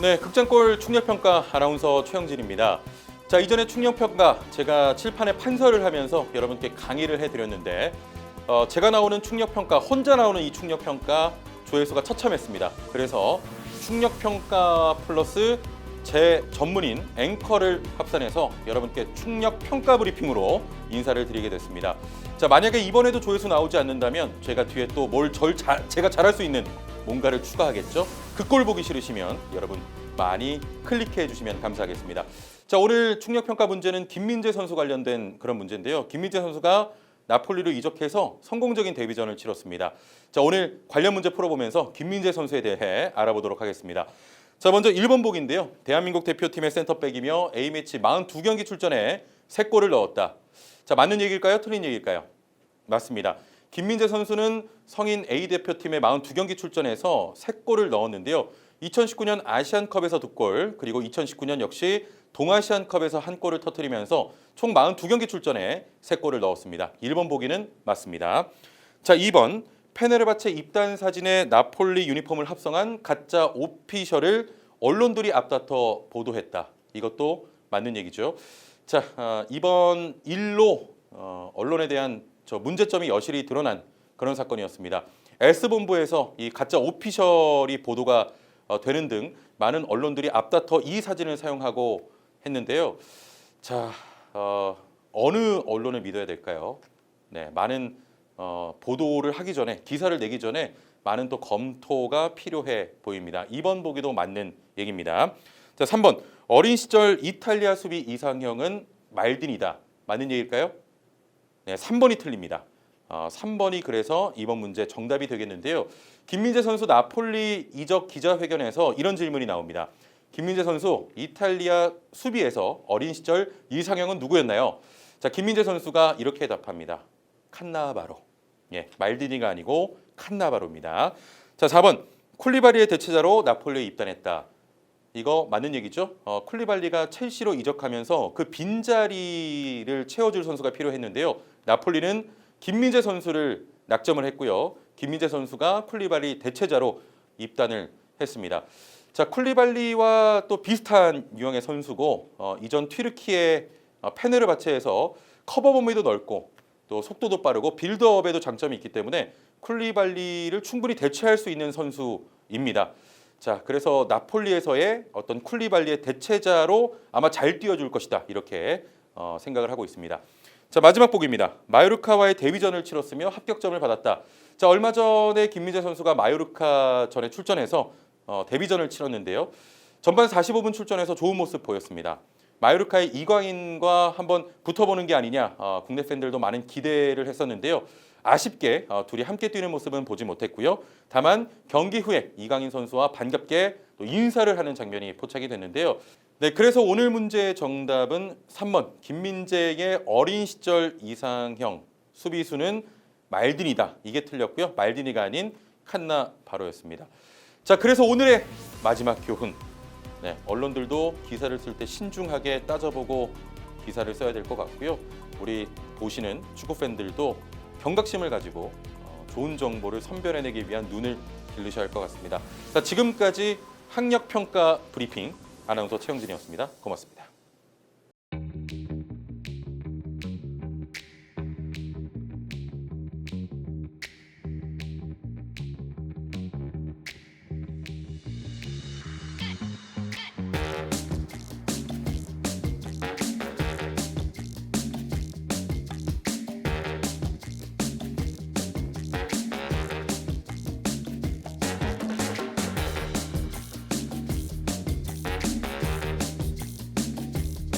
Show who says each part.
Speaker 1: 네, 극장골 충격평가 아나운서 최영진입니다. 자, 이전에 충격평가 제가 칠판에 판서를 하면서 여러분께 강의를 해드렸는데 어, 제가 나오는 충격평가, 혼자 나오는 이 충격평가 조회수가 처참했습니다. 그래서 충격평가 플러스 제 전문인 앵커를 합산해서 여러분께 충격 평가 브리핑으로 인사를 드리게 됐습니다. 자, 만약에 이번에도 조회수 나오지 않는다면 제가 뒤에 또 뭘 절 제가 잘할 수 있는 뭔가를 추가하겠죠. 그 꼴 보기 싫으시면 여러분 많이 클릭해 주시면 감사하겠습니다. 자 오늘 충격 평가 문제는 김민재 선수 관련된 그런 문제인데요. 김민재 선수가 나폴리로 이적해서 성공적인 데뷔전을 치렀습니다. 자 오늘 관련 문제 풀어보면서 김민재 선수에 대해 알아보도록 하겠습니다. 자 먼저 1번 보기인데요. 대한민국 대표팀의 센터백이며 A매치 42경기 출전에 3골을 넣었다. 자 맞는 얘기일까요? 틀린 얘기일까요? 맞습니다. 김민재 선수는 성인 A 대표팀의 42경기 출전해서 3골을 넣었는데요. 2019년 아시안컵에서 2골, 그리고 2019년 역시 동아시안컵에서 한 골을 터뜨리면서 총 42경기 출전에 3골을 넣었습니다. 1번 보기는 맞습니다. 자, 2번 페네르바체 입단 사진에 나폴리 유니폼을 합성한 가짜 오피셜을 언론들이 앞다퉈 보도했다. 이것도 맞는 얘기죠. 자, 아, 이번 일로 어, 언론에 대한 저 문제점이 여실히 드러난 그런 사건이었습니다. S본부에서 이 가짜 오피셜이 보도가 어, 되는 등 많은 언론들이 앞다퉈 이 사진을 사용하고 했는데요. 자, 어, 어느 언론을 믿어야 될까요? 네, 많은 어, 보도를 하기 전에 기사를 내기 전에 많은 또 검토가 필요해 보입니다. 2번 보기도 맞는 얘기입니다. 자, 3번 어린 시절 이탈리아 수비 이상형은 말딘이다. 맞는 얘기일까요? 네, 3번이 틀립니다. 어, 3번이 그래서 이번 문제 정답이 되겠는데요. 김민재 선수 나폴리 이적 기자회견에서 이런 질문이 나옵니다. 김민재 선수 이탈리아 수비에서 어린 시절 이상형은 누구였나요? 자, 김민재 선수가 이렇게 답합니다. 칸나바로. 예, 말디니가 아니고 칸나바로입니다. 자, 4번 쿨리바리의 대체자로 나폴리에 입단했다. 이거 맞는 얘기죠? 어, 쿨리발리가 첼시로 이적하면서 그 빈자리를 채워줄 선수가 필요했는데요. 나폴리는 김민재 선수를 낙점을 했고요. 김민재 선수가 쿨리발리 대체자로 입단을 했습니다. 자, 쿨리발리와 또 비슷한 유형의 선수고 어, 이전 튀르키의 어, 페네르바체에서 커버 범위도 넓고 또 속도도 빠르고 빌드업에도 장점이 있기 때문에 쿨리발리를 충분히 대체할 수 있는 선수입니다. 자, 그래서 나폴리에서의 어떤 쿨리발리의 대체자로 아마 잘 뛰어줄 것이다 이렇게 어, 생각을 하고 있습니다. 자 마지막 보기입니다. 마요르카와의 데뷔전을 치렀으며 합격점을 받았다. 자 얼마 전에 김민재 선수가 마요르카 전에 출전해서 어, 데뷔전을 치렀는데요. 전반 45분 출전해서 좋은 모습 보였습니다. 마요르카의 이광인과 한번 붙어보는 게 아니냐 어, 국내 팬들도 많은 기대를 했었는데요. 아쉽게 어, 둘이 함께 뛰는 모습은 보지 못했고요. 다만 경기 후에 이강인 선수와 반갑게 또 인사를 하는 장면이 포착이 됐는데요. 네, 그래서 오늘 문제의 정답은 3번 김민재의 어린 시절 이상형 수비수는 말딘이다. 이게 틀렸고요. 말딘이가 아닌 칸나 바로였습니다. 자, 그래서 오늘의 마지막 교훈. 네, 언론들도 기사를 쓸 때 신중하게 따져보고 기사를 써야 될 것 같고요. 우리 보시는 축구 팬들도 경각심을 가지고 어, 좋은 정보를 선별해내기 위한 눈을 기르셔야 할 것 같습니다. 자, 지금까지 학력 평가 브리핑 아나운서 최영진이었습니다. 고맙습니다.